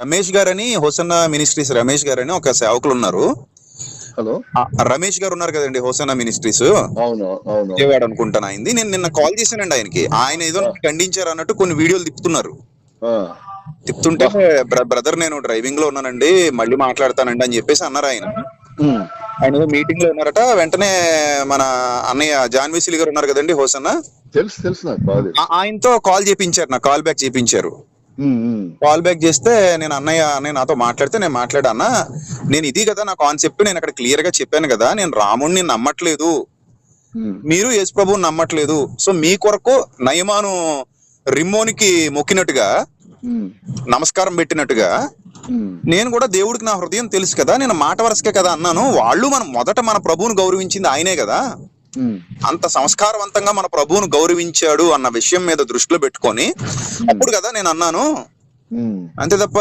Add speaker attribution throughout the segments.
Speaker 1: రమేష్ గారని hosanna ministries Ramesh గారని ఒక సేవకులు ఉన్నారు.
Speaker 2: హలో?
Speaker 1: రమేష్ గారు ఉన్నారు కదండి హోసన్న మినిస్ట్రీస్.
Speaker 2: అవును అవును.
Speaker 1: విజయవాడ అనుకుంటాను ఆయనది నేను నిన్న కాల్ చేశానండి ఆయనకి. ఆయన ఏదో ఖండించారు అన్నట్టు కొన్ని వీడియోలు తిప్పుతున్నారు.
Speaker 2: ఆ,
Speaker 1: తిప్పుతుంటే బ్రదర్ నేను డ్రైవింగ్లో ఉన్నానండి మళ్ళీ మాట్లాడతానండి అని చెప్పేసి అన్నారు ఆయన. ఆయన ఏదో మీటింగ్లో ఉన్నారట వెంటనే మన అన్నయ్య జాన్ విసిలి గారు ఉన్నారు కదండి హోసన్న.
Speaker 2: తెలుసు తెలుసు
Speaker 1: ఆయనతో కాల్ చేపించారు నా కాల్ బ్యాక్ చేపించారు. కాల్ బ్యాక్ చేస్తే నేను అన్నయ్య అన్నయ్య నాతో మాట్లాడితే నేను మాట్లాడా అన్న నేను ఇది కదా నా కాన్సెప్ట్ నేను అక్కడ క్లియర్గా చెప్పాను కదా నేను రాముడిని నమ్మట్లేదు. మీరు యేసు ప్రభువుని నమ్మట్లేదు. సో మీ కొరకు నయమాను రిమ్మోనికి మొక్కినట్టుగా నమస్కారం పెట్టినట్టుగా నేను కూడా దేవుడికి నా హృదయం తెలుసు కదా నేను మాట వరసకే కదా అన్నాను. వాళ్ళు మనం మొదట మన ప్రభువుని గౌరవించింది ఆయనే కదా. అంత సంస్కారవంతంగా మన ప్రభువును గౌరవించాడు అన్న విషయం మీద దృష్టిలో పెట్టుకొని అప్పుడు కదా నేను అన్నాను. అంతే తప్ప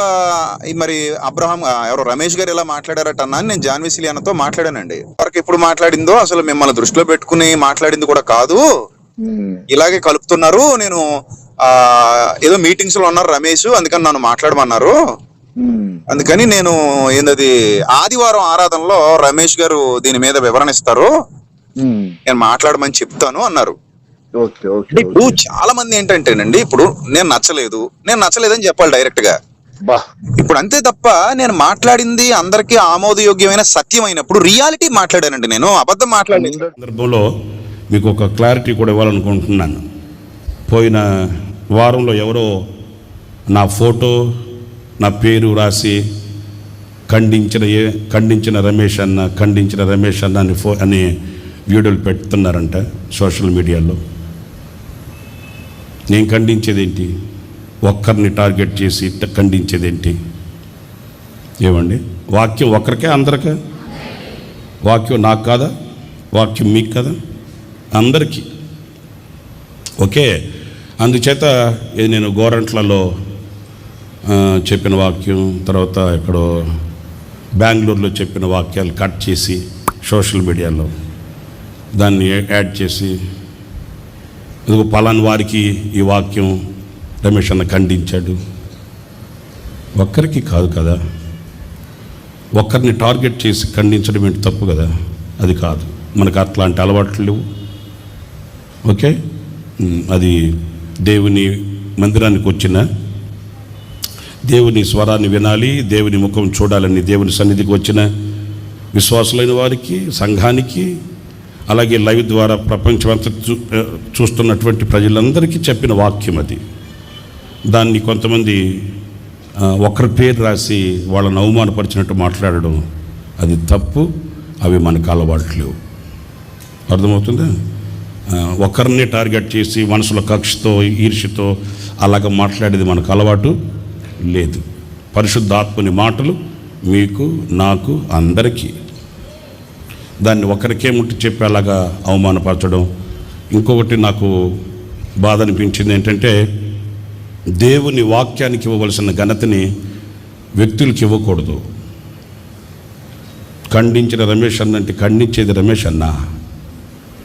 Speaker 1: మరి అబ్రహాం ఎవరో రమేష్ గారు ఎలా మాట్లాడారట అన్నా అని నేను జాన్విసిలి అన్నతో మాట్లాడానండి. వరకు ఎప్పుడు మాట్లాడిందో అసలు మిమ్మల్ని దృష్టిలో పెట్టుకుని మాట్లాడింది కూడా కాదు. ఇలాగే కలుపుతున్నారు. నేను ఆ ఏదో మీటింగ్స్లో ఉన్నారు రమేష్ అందుకని నన్ను మాట్లాడమన్నారు. అందుకని నేను ఏందది ఆదివారం ఆరాధనలో రమేష్ గారు దీని మీద వివరణ ఇస్తారు. నేను మాట్లాడమని చెప్తాను అన్నారు.
Speaker 2: ఓకే ఓకే
Speaker 1: అంటే ఇప్పుడు. చాలా మంది ఏంటంటేనండి ఇప్పుడు నేను నచ్చలేదు నేను నచ్చలేదని చెప్పాలి డైరెక్ట్గా
Speaker 2: బా.
Speaker 1: ఇప్పుడు అంతే తప్ప నేను మాట్లాడింది అందరికీ ఆమోదయోగ్యమైన సత్యమైనప్పుడు రియాలిటీ మాట్లాడానండి నేను అబద్ధం మాట్లాడలేదు.
Speaker 3: సందర్భంలో మీకు ఒక క్లారిటీ కూడా ఇవ్వాలనుకుంటున్నాను. పోయిన వారంలో ఎవరో నా ఫోటో నా పేరు రాసి ఖండించిన ఏ ఖండించిన రమేష్ అన్న ఖండించిన రమేష్ అన్న అని ఫో అని వీడియోలు పెడుతున్నారంట సోషల్ మీడియాలో. నేను ఖండించేదేంటి? ఒక్కరిని టార్గెట్ చేసి ఖండించేదేంటి? ఏమండి? వాక్యం ఒకరికే అందరికే? వాక్యం నాకు కాదా? వాక్యం మీకు కదా? అందరికీ. ఓకే. అందుచేత ఇది నేను గోరంట్లలో చెప్పిన వాక్యం తర్వాత ఎక్కడో బెంగళూరులో చెప్పిన వాక్యాలు కట్ చేసి సోషల్ మీడియాలో దాన్ని యాడ్ చేసి ఇదిగో పలాని వారికి ఈ వాక్యం రమేష్ అన్న ఖండించాడు. ఒక్కరికి కాదు కదా. ఒక్కరిని టార్గెట్ చేసి ఖండించడం ఏంటి తప్పు కదా? అది కాదు. మనకు అట్లాంటి అలవాట్లు లేవు. ఓకే? అది దేవుని మందిరానికి వచ్చిన దేవుని స్వరాన్ని వినాలి దేవుని ముఖం చూడాలని దేవుని సన్నిధికి వచ్చిన విశ్వాసులైన వారికి సంఘానికి అలాగే లైవ్ ద్వారా ప్రపంచమంతా చూ చూస్తున్నటువంటి ప్రజలందరికీ చెప్పిన వాక్యం అది. దాన్ని కొంతమంది ఒకరి పేరు రాసి వాళ్ళని అవమానపరిచినట్టు మాట్లాడడం అది తప్పు అవి మనకు అలవాట్లేవు అర్థమవుతుందా? ఒకరిని టార్గెట్ చేసి మనసులో కక్షతో ఈర్ష్యతో అలాగ మాట్లాడేది మనకు అలవాటు లేదు. పరిశుద్ధాత్మని మాటలు మీకు నాకు అందరికీ దాన్ని ఒకరికే ముట్టి చెప్పేలాగా అవమానపరచడం. ఇంకొకటి నాకు బాధ అనిపించింది ఏంటంటే దేవుని వాక్యానికి ఇవ్వవలసిన ఘనతని వ్యక్తులకి ఇవ్వకూడదు. ఖండించిన రమేష్ అన్న అంటే ఖండించేది రమేష్ అన్న.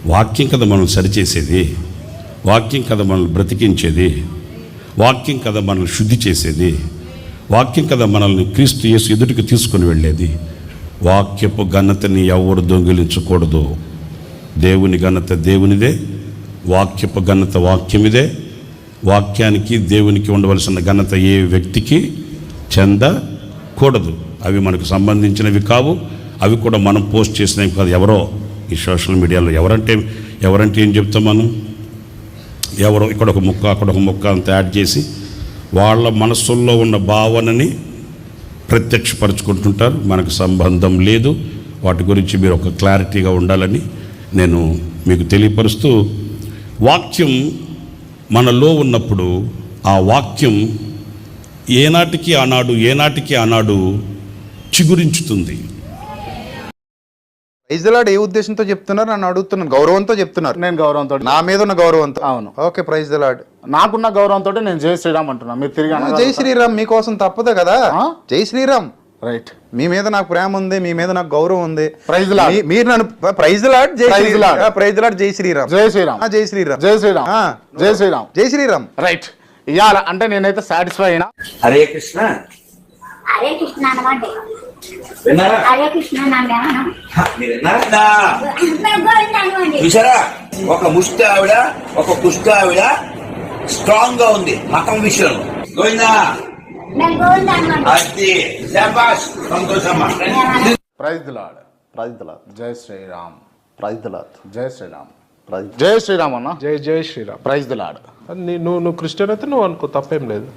Speaker 3: వాక్యం కదా మనం సరిచేసేది. వాక్యం కదా మనల్ని బ్రతికించేది. వాక్యం కదా మనల్ని శుద్ధి చేసేది. వాక్యం కదా మనల్ని క్రీస్తు యేసు ఎదుటికి తీసుకుని వెళ్ళేది. వాక్యపు ఘనతని ఎవరు దొంగిలించకూడదు. దేవుని ఘనత దేవునిదే వాక్యపు ఘనత వాక్యమిదే. వాక్యానికి దేవునికి ఉండవలసిన ఘనత ఏ వ్యక్తికి చెందకూడదు. అవి మనకు సంబంధించినవి కావు. అవి కూడా మనం పోస్ట్ చేసినవి కాదు. ఎవరో ఈ సోషల్ మీడియాలో ఎవరంటే ఎవరంటే ఏం చెప్తాం మనం? ఎవరో ఇక్కడ ఒక ముక్క అక్కడ ఒక ముక్క అంత యాడ్ చేసి వాళ్ళ మనస్సుల్లో ఉన్న భావనని ప్రత్యక్షపరచుకుంటుంటారు. మనకు సంబంధం లేదు. వాటి గురించి మీరు ఒక క్లారిటీగా ఉండాలని నేను మీకు తెలియపరుస్తూ వాక్యం మనలో ఉన్నప్పుడు ఆ వాక్యం ఏనాటికి ఆనాడు ఏనాటికి ఆనాడు చిగురించుతుంది.
Speaker 4: ప్రైజ్ లాడ్ ఏ ఉద్దేశంతో చెప్తున్నారు? నన్ను అడుగుతున్నాను గౌరవంతో చెప్తున్నారు.
Speaker 5: నేను గౌరవంతో
Speaker 4: నా మీద ఉన్న గౌరవంతో.
Speaker 5: అవును.
Speaker 4: ఓకే ప్రైజ్ లాడ్
Speaker 5: నాకున్న గౌరవంతో నేను జై శ్రీరామ్ అంటున్నా. మీరు తిరిగి
Speaker 4: జై శ్రీరామ్ మీకోసం తప్పదు కదా? జై శ్రీరామ్.
Speaker 5: రైట్.
Speaker 4: మీ మీద నాకు ప్రేమ ఉంది మీ మీద నాకు గౌరవం ఉంది. మీ- మీరు నన్ను ప్రైజ్ లాడ్ జై. శ్రీరామ్. ప్రైజ్ లాడ్ జై శ్రీరామ్.
Speaker 5: జై శ్రీరామ్.
Speaker 4: జై శ్రీరామ్.
Speaker 5: జై శ్రీరామ్. జై శ్రీరామ్.
Speaker 4: జై శ్రీరామ్.
Speaker 5: రైట్. ఇవాళ అంటే నేనైతే సాటిస్ఫై అయినా.
Speaker 6: హరే కృష్ణ. హరే కృష్ణ అనమాట.
Speaker 7: విన్నారా?
Speaker 6: హరే కృష్ణ
Speaker 7: మీరు చూసారా? ఒక ముష్టి ఆవిడ ఒక కుష్టి ఆవిడ స్ట్రాంగ్గా ఉంది మతం విషయంలో. గోవిందా?
Speaker 6: మేము గోవింద అనుకోండి
Speaker 7: అది. శాబాష్ సంతోషమ్మా.
Speaker 5: ప్రైజ్ లాడ్
Speaker 8: ప్రైజ్ దలాత్
Speaker 5: జై శ్రీరామ్.
Speaker 8: ప్రైజ్ దలాత్
Speaker 5: జై శ్రీరామ్. జై శ్రీరామ్ అన్న.
Speaker 9: జై జై శ్రీరామ్.
Speaker 5: ప్రైజ్ లాడ్
Speaker 9: అది నీ- నువ్వు నువ్వు క్రిస్టియన్ అయితే నువ్వు అనుకో తప్పేం లేదు.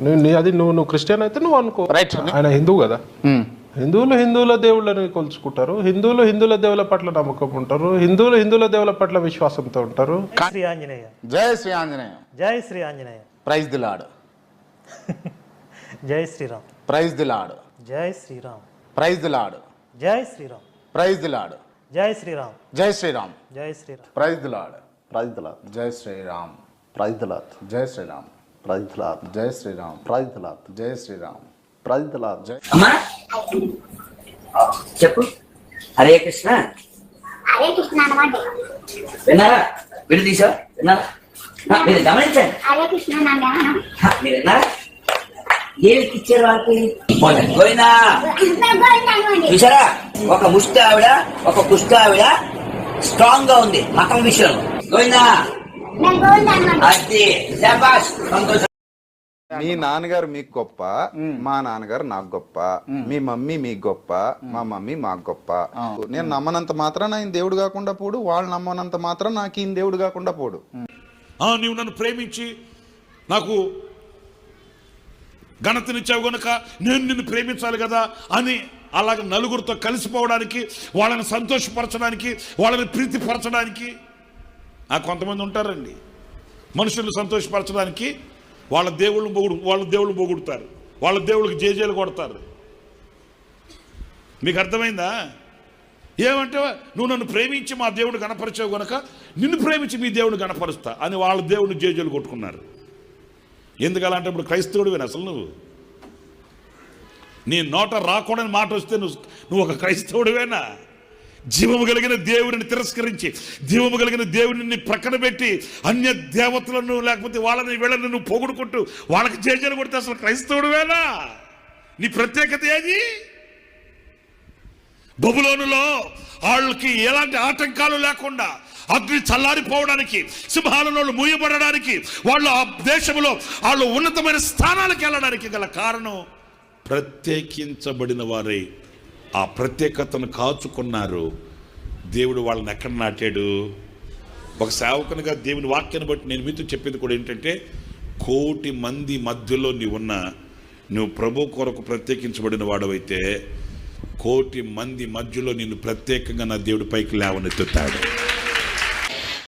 Speaker 9: నువ్వు నీ అది నువ్వు నువ్వు క్రిస్టియన్ అయితే నువ్వు అనుకో
Speaker 5: Right.
Speaker 9: ఆయన హిందూ కదా హిందువులు హిందువుల దేవుళ్ళని కొలుచుకుంటారు హిందువులు హిందువుల దేవుల పట్ల నమ్మకం ఉంటారు హిందువులు హిందువుల దేవుల పట్ల విశ్వాసంతో ఉంటారు
Speaker 10: శ్రీ ఆంజనేయ
Speaker 5: జై శ్రీ ఆంజనేయ
Speaker 10: జై Shri Anjaneya
Speaker 5: praise the Lord
Speaker 10: జై శ్రీరామ్
Speaker 5: ప్రైజ్ ది లాడ్
Speaker 10: జై శ్రీరామ్
Speaker 5: ప్రైజ్ ది లాడ్
Speaker 10: జై శ్రీరామ్
Speaker 5: ప్రైజ్ ది లాడ్
Speaker 10: జై శ్రీరామ్
Speaker 5: జై శ్రీరామ్
Speaker 10: జై Shriram
Speaker 5: praise the Lord
Speaker 8: praise దలాత్
Speaker 5: జై శ్రీరామ్
Speaker 8: ప్రైజ్ దలాత్
Speaker 5: జై శ్రీరామ్
Speaker 8: ప్రైజ్ దలాత్
Speaker 5: జై శ్రీరామ్.
Speaker 8: ప్రైజ్ దలాత్
Speaker 5: జై శ్రీరామ్.
Speaker 8: ప్రైజ్ దలాత్
Speaker 5: జై
Speaker 7: అమ్మా! చెప్పు. హరే కృష్ణ.
Speaker 6: హరే కృష్ణ అనమాట
Speaker 7: విన్నారా? విడు తీసా? విన్నారా? మీరు గమనించండి.
Speaker 6: హరే కృష్ణ
Speaker 7: మీరు విన్నారా? ఏమి ఇచ్చారు వాళ్ళకి? గోవిందా చూసారా? ఒక ముష్టి ఆవిడ ఒక కుష్టి ఆవిడ స్ట్రాంగ్గా ఉంది మతం విషయంలో. గోవిందా
Speaker 1: మీ నాన్నగారు మీకు గొప్ప మా నాన్నగారు నాకు గొప్ప మీ మమ్మీ మీకు గొప్ప మా మమ్మీ మాకు గొప్ప. నేను నమ్మనంత మాత్రం ఆయన దేవుడు కాకుండా పోడు వాళ్ళు నమ్మనంత మాత్రం నాకు ఈయన దేవుడు కాకుండా పోడు.
Speaker 11: ఆ, నీవు నన్ను ప్రేమించి నాకు ఘనతనిచ్చావు గనుక నేను నిన్ను ప్రేమించాలి కదా అని అలాగ నలుగురితో కలిసిపోవడానికి వాళ్ళని సంతోషపరచడానికి వాళ్ళని ప్రీతిపరచడానికి ఆ కొంతమంది ఉంటారండి. మనుషుల్ని సంతోషపరచడానికి వాళ్ళ దేవుళ్ళు పొగుడు వాళ్ళ దేవుళ్ళు పొగుడుతారు. వాళ్ళ దేవుళ్ళకి జేజేలు కొడతారు. మీకు అర్థమైందా? ఏమంటే నువ్వు నన్ను ప్రేమించి మా దేవుడు కనపరిచావు కనుక నిన్ను ప్రేమించి మీ దేవుడు కనపరుస్తా అని వాళ్ళ దేవుడిని జేజేలు కొట్టుకున్నారు. ఎందుకు అలాంటి ఇప్పుడు క్రైస్తవుడివేనా అసలు నువ్వు? నీ నోట రాకూడని మాట వస్తే నువ్వు నువ్వు ఒక క్రైస్తవుడివేనా? జీవము కలిగిన దేవుడిని తిరస్కరించి జీవము కలిగిన దేవుడిని ప్రక్కన పెట్టి అన్య దేవతలను లేకపోతే వాళ్ళని వీళ్ళని నువ్వు పొగుడుకుంటూ వాళ్ళకి చేజలు కొడితే అసలు క్రైస్తవుడు వేలా నీ ప్రత్యేకత ఏది? బబులోనులో వాళ్ళకి ఎలాంటి ఆటంకాలు లేకుండా అగ్ని చల్లారిపోవడానికి సింహాలలో మూయబడడానికి వాళ్ళు ఆ దేశంలో వాళ్ళు ఉన్నతమైన స్థానాలకు వెళ్ళడానికి గల కారణం ప్రత్యేకించబడిన వారై. ఆ ప్రత్యేకతను కాచుకున్నారు. దేవుడు వాళ్ళని ఎక్కడ నాటాడు? ఒక సేవకునిగా దేవుని వాక్యాన్ని బట్టి నేను మీతో చెప్పేది కూడా ఏంటంటే కోటి మంది మధ్యలో నీవు ఉన్న నువ్వు ప్రభు కొరకు ప్రత్యేకించబడిన వాడవైతే కోటి మంది మధ్యలో నిన్ను ప్రత్యేకంగా నా దేవుడి పైకి లేవనెత్తుతాడు.